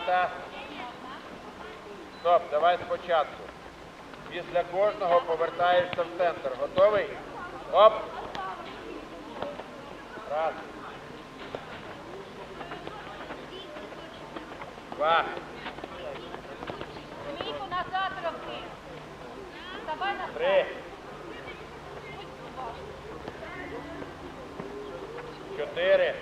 дівчата. Стоп, давай спочатку. Після кожного повертаєшся в центр. Готовий? Оп! Раз. Два. Міку назад роки. Давай назад. Три. Чотири.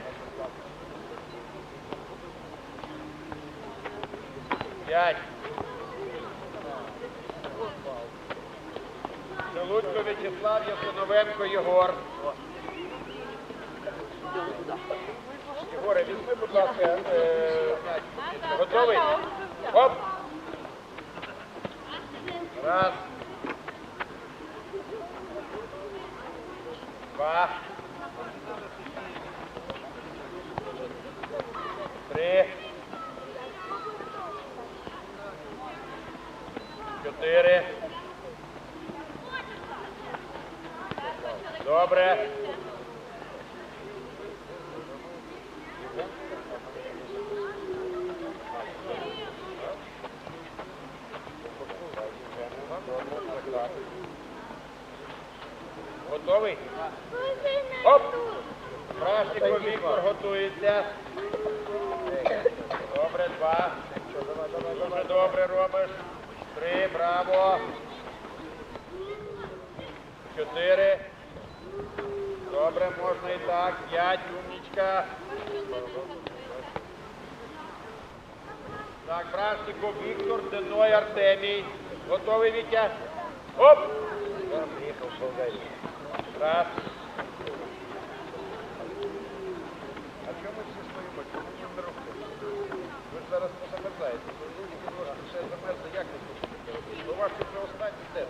П'ять. Шелудько В'ячеслав Ясиновенко Єгор. Єгоре, візьми, будь ласка, е. Готовий? Оп! Раз. Два. Три. Чотири. Добре. Готовий? Оп! Прашников Віктор готується. Добре, два. Дуже добре робиш. Три, браво. Чотири. Добре, можна і так. П'ять, умнічка. Так, Прашников Віктор, Деной Артемій. Готовий, Вітя? Оп! Приїхав з Раз. А чому всі стоїмо? Чому не рухаємося? Ви ж зараз позамерзаєте. Люди немножко ще замерзли. Як ви слухаєте? Ваш вже останній день.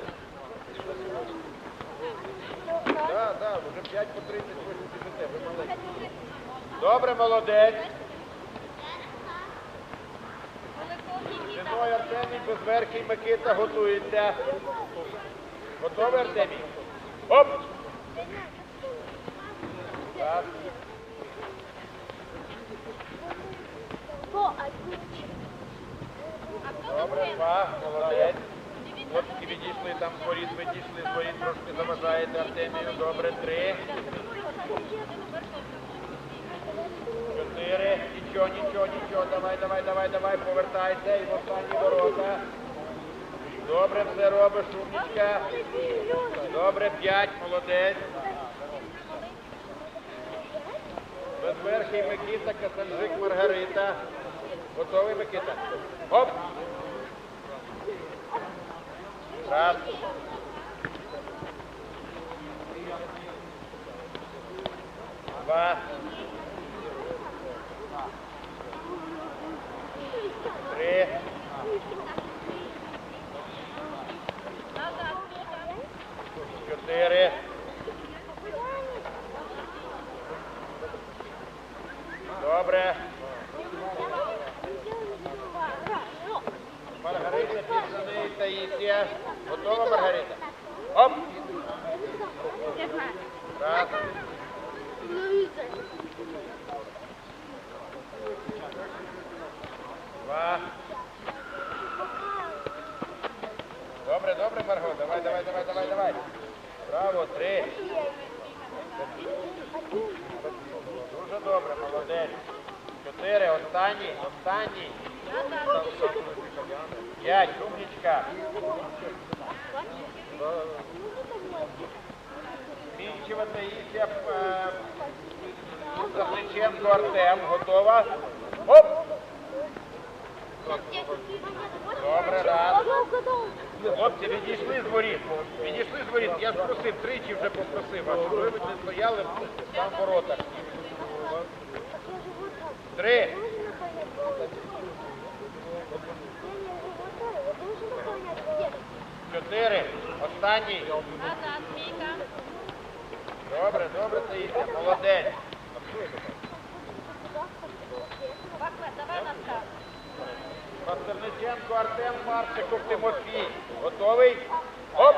Так, так, вже 5 по 30 біжите, ви маленькі. Добре, молодець. Зіною Артемій, Безверхий Микита готується. Готовий, Артемій? Оп! Так. Добре, два, молодець. Хлопці відійшли там з воріт, ви дійшли з воріт, трошки заважаєте Артемію. Добре, три. Чотири. Нічого, нічого, нічого. Давай, давай, давай, повертайся і в останні ворота. Добре все робиш, умнічка. Добре, п'ять, молодець. Безверхий Микита, Касанжик Маргарита. Готовий, Микита? Оп! Раз. Два. Три. Чотири. Добре. Маргарита, Таїсія. Готова, Маргарита? Оп! Раз. Два. Добре, добре, Марго. Давай, давай, давай, давай, давай. Браво, три. Дуже добре, молодець. Чотири, останній, останній. П'ять, умнічка. Мінчева е, Завличенко Артем. Готова? Оп! Добре, раз. Хлопці, відійшли з воріт. Відійшли з воріт. Я ж просив, тричі вже попросив, а щоб ви не стояли там в воротах. Три. Чотири. Останній. Назад, Міка. Добре, добре, Таїсія, молодець. Бакве, давай назад. Пастерниченко Артем Марчиков Тимофій. Готовий? Оп!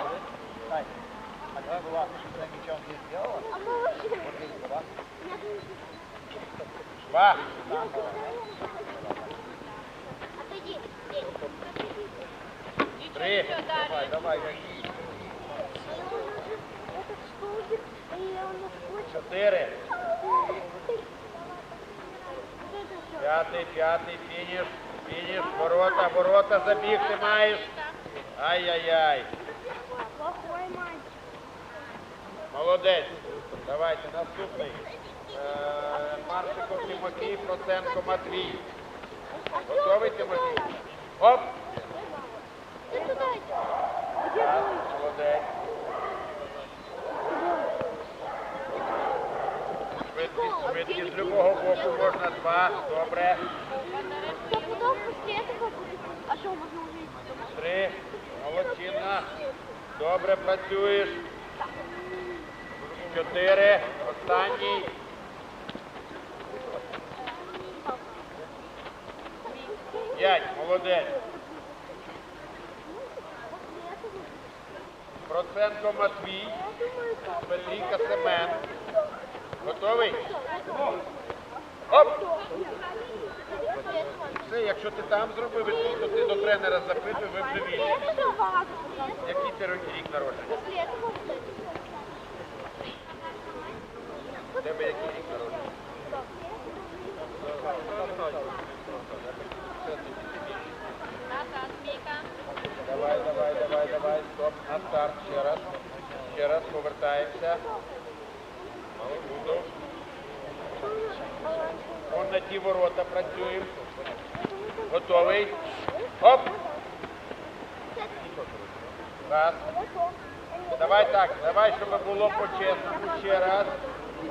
Два. давай, гони. Этот столбик, и он хочет... Чотири. Вот это всё. П'ятий, п'ятий, фініш, фініш, ворота, ворота, забіг ти маєш. Ай-яй-яй. Плохой мальчик. Молодець. Давайте, наступний. Е, Маршиков Тимофій, Проценко Матвій. Готовий Тимофій? Оп! Швидкість, з любого боку можна два. Добре. А что, можно увидеть? Три. Молодчина. Добре працюєш. Чотири. Останній. П'ять. Молодець. Проценко Матвій. Петріка Семен. Готовий? Оп! Все, якщо ти там зробив, то ти до тренера запитуй, ви вже вільні. После этого вазу. Який ти рік народження? После этого вот это. У тебе який Давай, давай, давай, стоп, на старт, ще раз. Ще раз повертаємося. Буду. Вон на ті ворота працюємо. Готовий. Оп! Раз. Давай так, давай, щоб було по-чесному. Ще раз.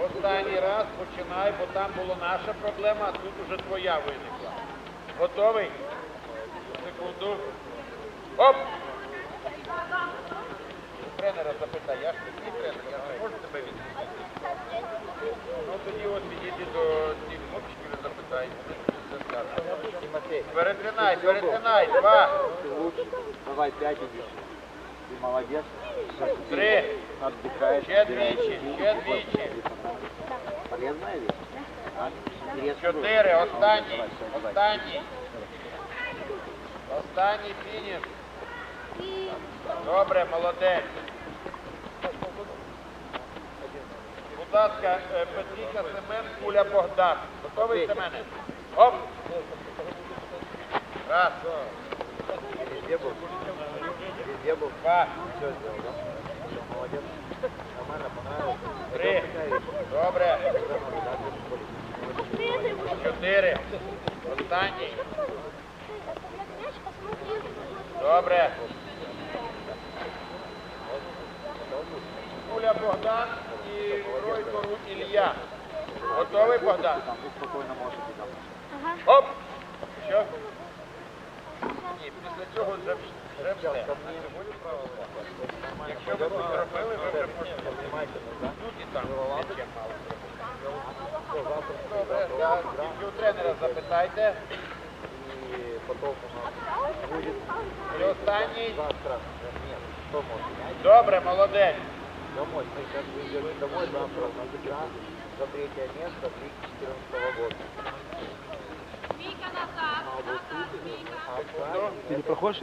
Останній раз починай, бо там була наша проблема, а тут уже твоя виникла. Готовий? Секунду. Оп! Тренера запитай, я ж не твій тренер, я не можу тебе відпустити. Ну тоді от підійди до цих хлопчиків і запитай. вони тобі все скажуть. Тимофей, Перетринай, перетринай, два, ты лучше. Давай пять идешь. Ты молодец. три, Отдыхаешь. ще собираешь двічі, силы. ще двічі, Полезная вещь? А? Интересно чотири, было? останній, Давай, всё, давай. останній. Останній фініш. Добре, молодець. Будь ласка, е, Петріка Семен, Куля Богдан. Готовий Семене? Оп! Раз, Везде был? Везде был? два, Все сделал, да? Всё, молодец. Нормально, понравилось? три. Это такая вещь. Добре. Когда надо, да, для школы. Чотири. Останній. Оставлять мяч, посмотри. Добре. Куля Богдан і Ройко Ру Ілля. Готовий Богдан? Спокойно можешь идти. Оп! Що? Ні, після цього вже, все. Якщо ви тут зробили, ви вже можете тут і там. Добре, тільки у тренера запитайте. И потом у нас будет І останній. завтра. Нет, что может? Мяч? Добре, молодець. Домой. Мы сейчас будем домой завтра. У нас игра за третье место 2014 года. Міка назад, назад, Міка. А Ну, Ты не проходишь?